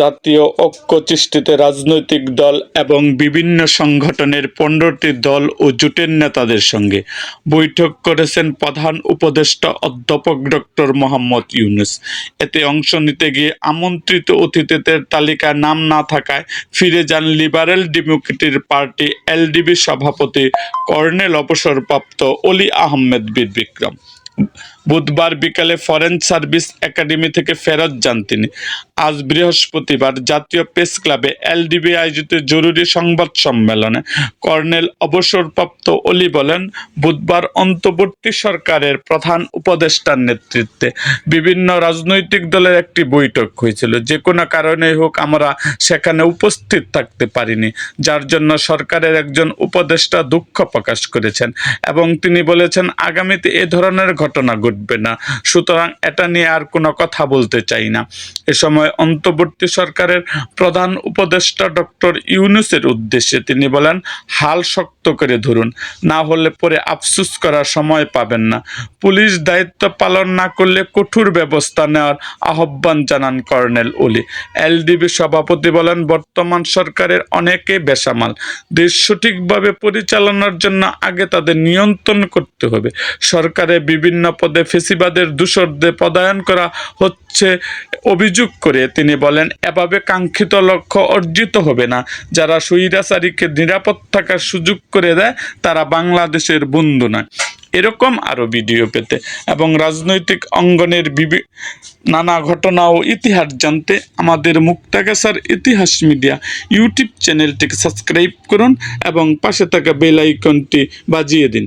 জাতীয় ঐক্য রাজনৈতিক দল এবং বিভিন্ন সংগঠনের পনেরোটি দল ও জোটের নেতাদের সঙ্গে বৈঠক করেছেন প্রধান উপদেষ্টা অধ্যাপক ডক্টর মোহাম্মদ ইউনুস। এতে অংশ নিতে গিয়ে আমন্ত্রিত অতিথিদের তালিকায় নাম না থাকায় ফিরে যান লিবারেল ডেমোক্রেটিক পার্টি এলডিবি সভাপতি কর্নেল অবসরপ্রাপ্ত অলি আহমেদ বীর বিক্রম। বুধবার বিকালে ফরেন সার্ভিস একাডেমি থেকে ফেরত যান তিনি। আজ বৃহস্পতিবার জাতীয় প্রেস ক্লাবে এলডিবি আয়োজিত জরুরি সংবাদ সম্মেলনে কর্নেল অবসরপ্রাপ্ত অলি বলেন, বুধবার অন্তর্বর্তী সরকারের প্রধান উপদেষ্টার নেতৃত্বে বিভিন্ন রাজনৈতিক দলের একটি বৈঠক হয়েছিল। যে কোনো কারণে হোক আমরা সেখানে উপস্থিত থাকতে পারিনি, যার জন্য সরকারের একজন উপদেষ্টা দুঃখ প্রকাশ করেছেন এবং তিনি বলেছেন, আগামীতে এ ধরনের ঘটনা ঘটবে না। সুতরাং এটা নিয়ে আর কোনো কথা বলতে চাই না। এ সময় অন্তর্বর্তী সরকারের প্রধান উপদেষ্টা ডক্টর ইউনুসের উদ্দেশ্যে তিনি বলেন, হাল শক্ত করে ধরুন, না হলে পরে আফসুস করার সময় পাবেন না। পুলিশ দায়িত্ব পালন না করলে কঠোর ব্যবস্থা নেওয়ার আহ্বান জানান কর্নেল ওলি। এলডিবি সভাপতি বলেন, বর্তমান সরকারের অনেকে বেসামাল। দেশ সঠিকভাবে পরিচালনার জন্য আগে তাদের নিয়ন্ত্রণ করতে হবে। সরকারের বিভিন্ন পদে ফেসিবাদের দূষরদের পদায়ন করা হচ্ছে অভিযোগ করে। তিনি বলেন, এভাবে কাঙ্ক্ষিত লক্ষ্য অর্জিত হবে না। যারা স্বৈরাচারীকে নিরাপদ থাকার সুযোগ করে দেয়, তারা বাংলাদেশের বন্ধু নয়। এরকম আরও ভিডিও পেতে এবং রাজনৈতিক অঙ্গনের নানা ঘটনা ও ইতিহাস জানতে আমাদের মুক্তাগাছার ইতিহাস মিডিয়া ইউটিউব চ্যানেলটিকে সাবস্ক্রাইব করুন এবং পাশে থাকা বেল আইকনটি বাজিয়ে দিন।